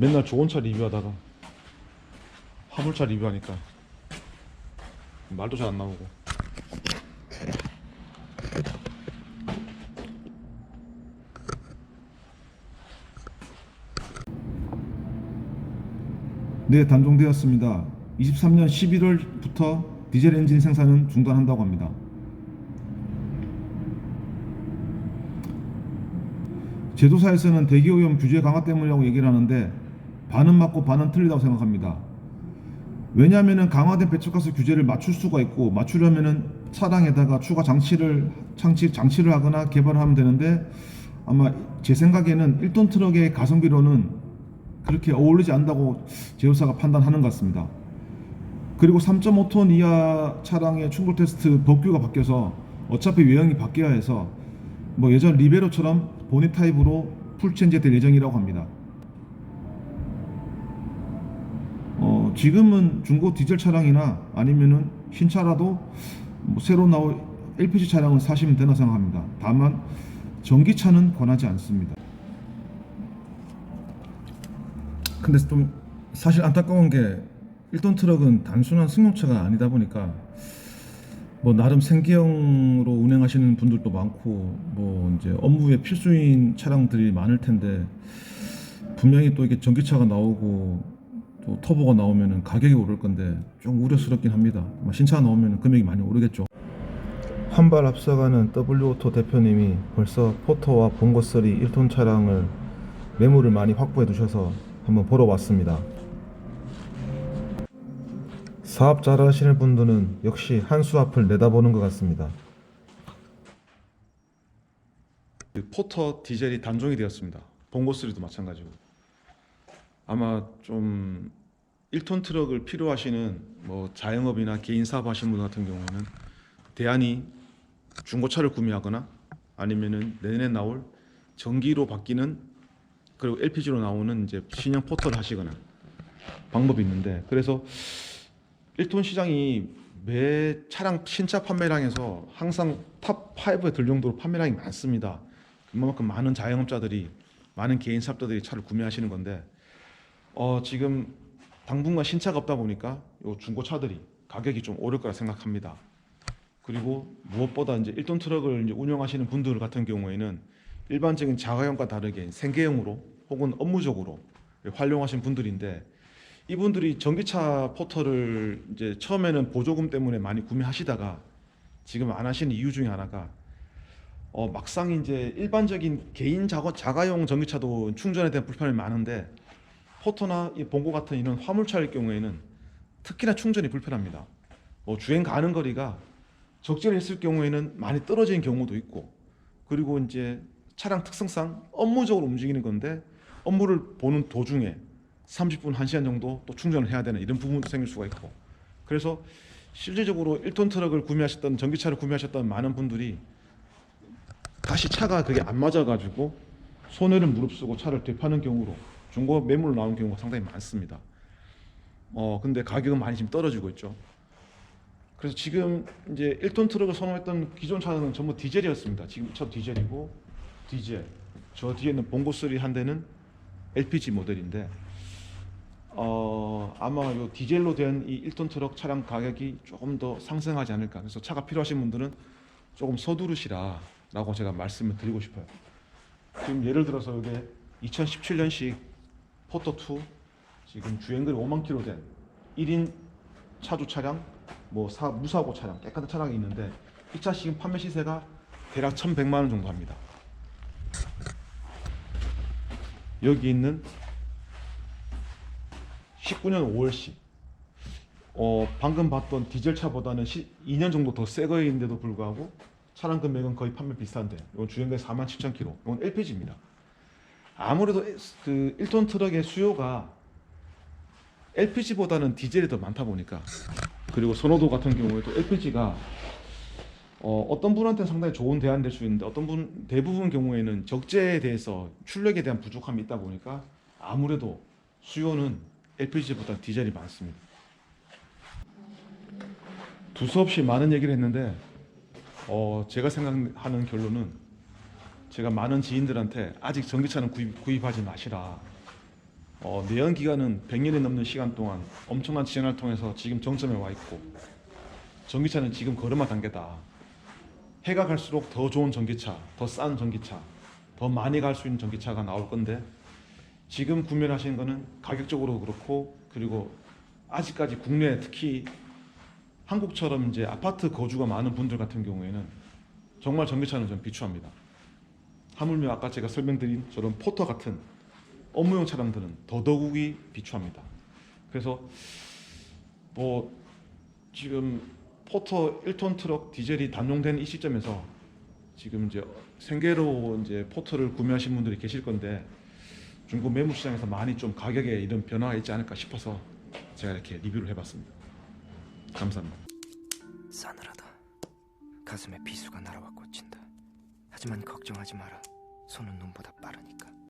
맨날 좋은 차 리뷰하다가 화물차 리뷰하니까 말도 잘 안 나오고 네, 단종되었습니다. 23년 11월부터 디젤 엔진 생산은 중단한다고 합니다. 제조사에서는 대기오염 규제 강화 때문이라고 얘기를 하는데 반은 맞고 반은 틀리다고 생각합니다. 왜냐하면 강화된 배출가스 규제를 맞출 수가 있고 맞추려면은 차량에다가 추가 장치를 장치 장치를 하거나 개발을 하면 되는데 아마 제 생각에는 1톤 트럭의 가성비로는 그렇게 어울리지 않는다고 제조사가 판단하는 것 같습니다. 그리고 3.5톤 이하 차량의 충돌 테스트 법규가 바뀌어서 어차피 외형이 바뀌어야 해서 뭐 예전 리베로처럼 보니 타입으로 풀 체인지 될 예정이라고 합니다. 어, 지금은 중고 디젤 차량이나 아니면은 신차라도 뭐 새로 나올 LPG 차량을 사시면 되나 생각합니다. 다만 전기차는 권하지 않습니다. 근데 좀 사실 안타까운 게 1톤 트럭은 단순한 승용차가 아니다 보니까 뭐 나름 생계형으로 운행하시는 분들도 많고 뭐 이제 업무에 필수인 차량들이 많을 텐데 분명히 또 이게 전기차가 나오고 또 터보가 나오면은 가격이 오를 건데 좀 우려스럽긴 합니다. 뭐 신차 나오면 금액이 많이 오르겠죠. 한 발 앞서가는 W오토 대표님이 벌써 포터와 본거3 1톤 차량을 매물을 많이 확보해 두셔서 한번 보러 왔습니다. 사업 잘 하시는 분들은 역시 한 수 앞을 내다보는 것 같습니다. 그 포터 디젤이 단종이 되었습니다. 봉고3도 마찬가지고 아마 좀 1톤 트럭을 필요하시는 뭐 자영업이나 개인 사업 하시는 분 같은 경우에는 대안이 중고차를 구매하거나 아니면은 내년에 나올 전기로 바뀌는 그리고 LPG로 나오는 이제 신형 포터를 하시거나 방법이 있는데 그래서 1톤 시장이 매 차량 신차 판매량에서 항상 탑 5에 들 정도로 판매량이 많습니다. 그만큼 많은 자영업자들이 많은 개인 사업자들이 차를 구매하시는 건데 어, 지금 당분간 신차가 없다 보니까 요 중고차들이 가격이 좀 오를 거라 생각합니다. 그리고 무엇보다 이제 1톤 트럭을 이제 운영하시는 분들 같은 경우에는 일반적인 자가용과 다르게 생계형으로 혹은 업무적으로 활용하신 분들인데 이분들이 전기차 포터를 이제 처음에는 보조금 때문에 많이 구매하시다가 지금 안 하시는 이유 중에 하나가 어, 막상 이제 일반적인 개인 자가, 자가용 전기차도 충전에 대한 불편이 많은데 포터나 이 봉고 같은 이런 화물차일 경우에는 특히나 충전이 불편합니다. 뭐 주행 가는 거리가 적절했을 경우에는 많이 떨어지는 경우도 있고 그리고 이제 차량 특성상 업무적으로 움직이는 건데 업무를 보는 도중에 30분, 1시간 정도 또 충전을 해야 되는 이런 부분도 생길 수가 있고 그래서 실질적으로 1톤 트럭을 구매하셨던 전기차를 구매하셨던 많은 분들이 다시 차가 그게 안 맞아 가지고 손해를 무릅쓰고 차를 되파는 경우로 중고 매물로 나오는 경우가 상당히 많습니다. 어 근데 가격은 많이 지금 떨어지고 있죠. 그래서 지금 이제 1톤 트럭을 선호했던 기존 차는 전부 디젤이었습니다. 지금 저 디젤이고 디젤. 저 뒤에는 봉고 3 한 대는 LPG 모델인데 어 아마 요 디젤로 된 이 1톤 트럭 차량 가격이 조금 더 상승하지 않을까. 그래서 차가 필요하신 분들은 조금 서두르시라라고 제가 말씀을 드리고 싶어요. 지금 예를 들어서 이게 2017년식 포터 2 지금 주행거리 5만 킬로 된 1인 차주 차량 뭐 사, 무사고 차량 깨끗한 차량이 있는데 이 차 지금 판매 시세가 대략 1,100만 원 정도 합니다. 여기 있는 19년 5월식 어, 방금 봤던 디젤 차보다는 2년 정도 더 새 거인데도 불구하고 차량 금액은 거의 판매 비슷한데 이건 주행거리 4만 7천 킬로 이건 LPG입니다. 아무래도 그 1톤 트럭의 수요가 LPG보다는 디젤이 더 많다 보니까 그리고 선호도 같은 경우에도 LPG가 어, 어떤 분한테는 상당히 좋은 대안이 될 수 있는데 어떤 분 대부분 경우에는 적재에 대해서 출력에 대한 부족함이 있다 보니까 아무래도 수요는 LPG보다 디젤이 많습니다. 두서없이 많은 얘기를 했는데 어, 제가 생각하는 결론은 제가 많은 지인들한테 아직 전기차는 구입, 구입 하지 마시라 어, 내연 기간은 100년이 넘는 시간 동안 엄청난 지연을 통해서 지금 정점에 와 있고 전기차는 지금 걸음마 단계다. 해가 갈수록 더 좋은 전기차, 더 싼 전기차, 더 많이 갈 수 있는 전기차가 나올 건데 지금 구매를 하시는 거는 가격적으로 그렇고 그리고 아직까지 국내에 특히 한국처럼 이제 아파트 거주가 많은 분들 같은 경우에는 정말 전기차는 좀 비추합니다. 하물며 아까 제가 설명드린 저런 포터 같은 업무용 차량들은 더더욱이 비추합니다. 그래서 뭐 지금 포터 1톤 트럭 디젤이 단종된 이 시점에서 지금 이제 생계로 이제 포터를 구매하신 분들이 계실 건데 중고 매물 시장에서 많이 좀 가격에 이런 변화가 있지 않을까 싶어서 제가 이렇게 리뷰를 해봤습니다. 감사합니다. 싸늘하다. 가슴에 비수가 날아와 꽂힌다. 하지만 걱정하지 마라. 손은 눈보다 빠르니까.